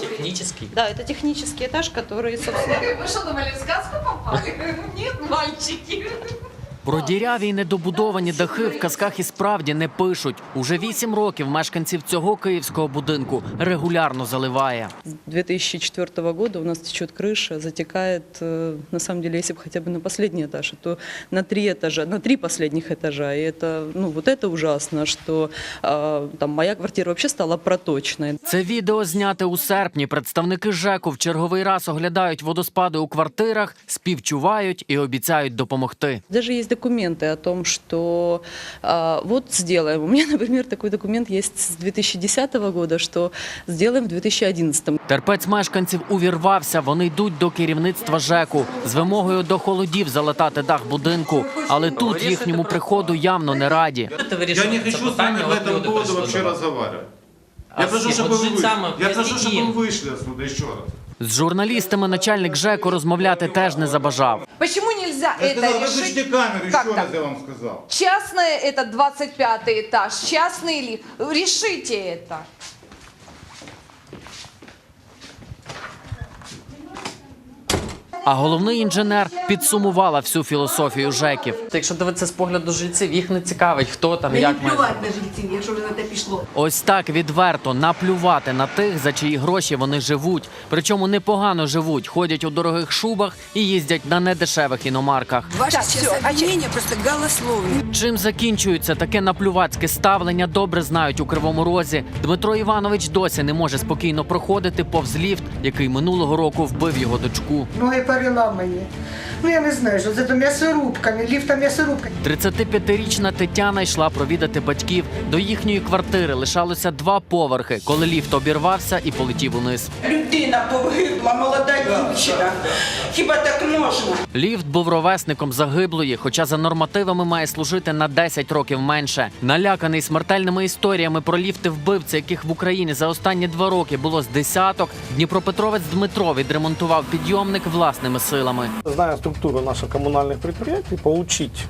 Технический. Да, это технический этаж, который, собственно, Вы что думали, в сказку попали? Нет, мальчики. Про діряві й недобудовані дахи в казках і справді не пишуть. Уже вісім років мешканців цього київського будинку регулярно заливає. с 2004 года у нас течет крыша, затекает, э, на самом деле, если бы хотя бы на последний этаж, то на три этажа, на три последних этажа. И это, ну, вот это ужасно, что э, там моя квартира вообще стала проточной. Це відео зняте у серпні. Представники ЖЕКу в черговий раз оглядають водоспади у квартирах, співчувають і обіцяють допомогти. Даже есть документы о том, что а, вот сделаем. У меня, например, такой документ есть с 2010 года, что сделаем в 2011. Терпець мешканців увірвався. Вони йдуть до керівництва ЖЕКу з вимогою до холодів залатати дах будинку. Але тут їхньому приходу явно не раді. Я не хочу с вами по этому поводу вообще разговаривать. Я прошу, чтобы вы вышли. Я прошу, чтобы вы вышли отсюда еще раз. З журналістами начальник ЖЕКу розмовляти теж не забажав. Почему нельзя Я это сказал, решить? выключите камеру, Как еще так? раз я вам сказал. Частное это 25 этаж, частный ли? Решите это. А головний інженер підсумувала всю філософію ЖЕКів. Якщо дивитися з погляду жильців, їх не цікавить, хто там, як має. плювати на жильців, якщо вже на те пішло. Ось так відверто наплювати на тих, за чиї гроші вони живуть. Причому непогано живуть, ходять у дорогих шубах і їздять на недешевих іномарках. Ваше обвинение просто голословно. Чим закінчується таке наплювацьке ставлення, добре знають у кривому розі. Дмитро Іванович досі не може спокійно проходити повз ліфт, який минулого року вбив його дочку. Ноги переламані. Ну я не знаю, що це до м'ясорубками, ліфта м'ясорубка. 35-річна Тетяна йшла провідати батьків. До їхньої квартири лишалося два поверхи, коли ліфт обірвався і полетів униз. Людина погибла, молода дівчина. Хіба так можна? Ліфт був ровесником загиблої, хоча за нормативами має служити на 10 років менше. Наляканий смертельними історіями про ліфти вбивці, яких в Україні за останні два роки було з десяток. Дніпропетровець Дмитро відремонтував підйомник власними силами. Зная структуру наших коммунальных предприятий, получить,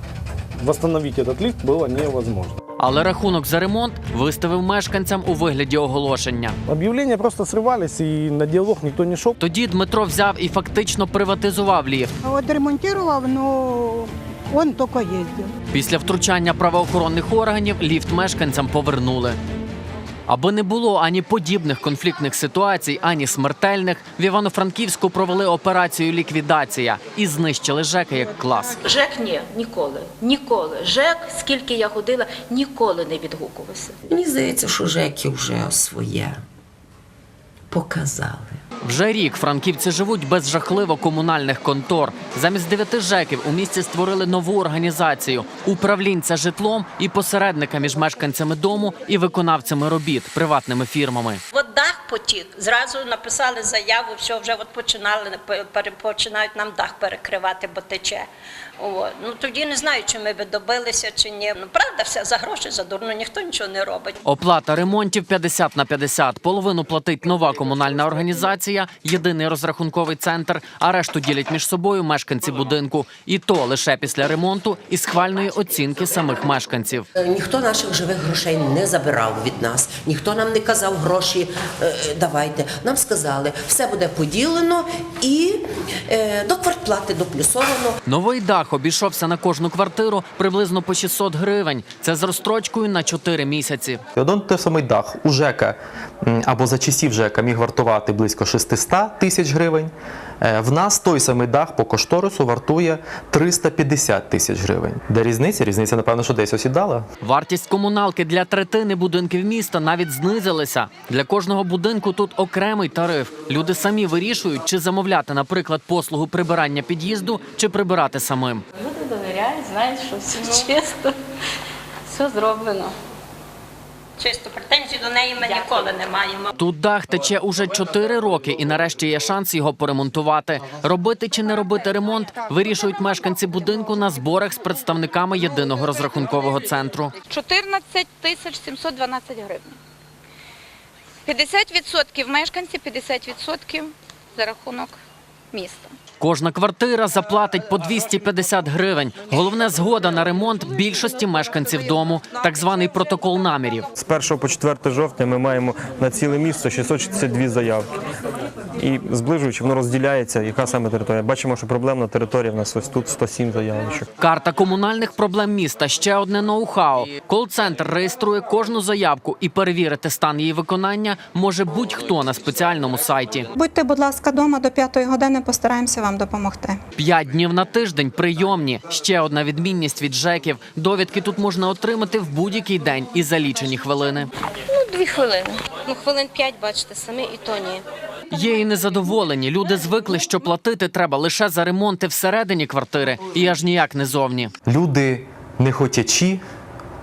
восстановить этот лифт было невозможно. Але рахунок за ремонт виставив мешканцям у вигляді оголошення. Объявления просто срывались, и на диалог никто не шел. Тоді Дмитро взяв і фактично приватизував ліфт. Отремонтував, но він тільки їздив. Після втручання правоохоронних органів ліфт мешканцям повернули. Аби не було ані подібних конфліктних ситуацій, ані смертельних, в Івано-Франківську провели операцію ліквідація і знищили ЖЕКи як клас. ЖЕК ні, ніколи, ніколи. ЖЕК, скільки я ходила, ніколи не відгукувався. Мені здається, що жеки вже своє показали. Вже рік франківці живуть без жахливо комунальних контор. Замість дев'яти ЖЕКів у місті створили нову організацію управлінця житлом і посередника між мешканцями дому і виконавцями робіт приватними фірмами. От потік. Зразу написали заяву, все вже от починали починають нам дах перекривати, бо тече. О, ну тоді не знаю, чи ми би добилися, чи ні. Ну правда, все за гроші, за дурно, ніхто нічого не робить. Оплата ремонтів 50 на 50. Половину платить нова комунальна організація, єдиний розрахунковий центр, а решту ділять між собою мешканці будинку. І то лише після ремонту і схвальної оцінки самих мешканців. Ніхто наших живих грошей не забирав від нас, ніхто нам не казав гроші е, давайте. Нам сказали, все буде поділено і е, до квартплати доплюсовано. Новий дах обійшовся на кожну квартиру приблизно по 600 гривень. Це з розстрочкою на 4 місяці. Один той самий дах у ЖЕКа або за часів ЖЕКа міг вартувати близько 600 тисяч гривень. Е, В нас той самий дах по кошторису вартує 350 тисяч гривень. Де різниця? Різниця, напевно, що десь осідала. Вартість комуналки для третини будинків міста навіть знизилася. Для кожного будинку тут окремий тариф. Люди самі вирішують, чи замовляти, наприклад, послугу прибирання під'їзду, чи прибирати самим. Люди довіряють, знають, що все чисто, все зроблено. Чисто претензій до неї ми ніколи не маємо. Тут дах тече уже 4 роки, і нарешті є шанс його поремонтувати. Робити чи не робити ремонт вирішують мешканці будинку на зборах з представниками єдиного розрахункового центру. 14 тисяч 712 гривень. 50% мешканці, 50% за рахунок міста. Кожна квартира заплатить по 250 гривень. Головне згода на ремонт більшості мешканців дому, так званий протокол намірів. З 1 по 4 жовтня ми маємо на ціле місто 662 заявки. І зближуючи, воно розділяється, яка саме територія. Бачимо, що проблемна територія в нас ось тут 107 заявочок. Карта комунальних проблем міста ще одне ноу-хау. Кол-центр реєструє кожну заявку і перевірити стан її виконання може будь-хто на спеціальному сайті. Будьте, будь ласка, вдома до п'ятої години, постараємося вам допомогти. П'ять днів на тиждень прийомні. Ще одна відмінність від ЖЕКів. Довідки тут можна отримати в будь-який день і за лічені хвилини. Ну, дві хвилини. Ну, хвилин п'ять, бачите, самі і то ні. Є і незадоволені. Люди звикли, що платити треба лише за ремонти всередині квартири, і аж ніяк не зовні. Люди, не хотячи,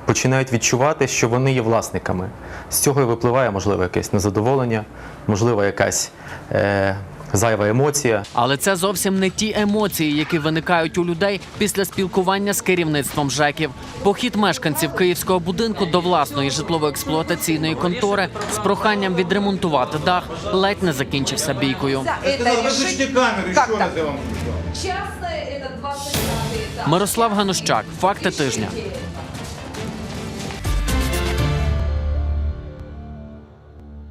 починають відчувати, що вони є власниками. З цього і випливає, можливо, якесь незадоволення, можливо, якась е, зайва емоція. Але це зовсім не ті емоції, які виникають у людей після спілкування з керівництвом ЖЕКів. Похід мешканців київського будинку до власної житлово-експлуатаційної контори з проханням відремонтувати дах ледь не закінчився бійкою. Я сказал, выключите камеру, еще Как раз так? я вам сказал. Частное это 25 этаж. Мирослав Ганущак, факти тижня.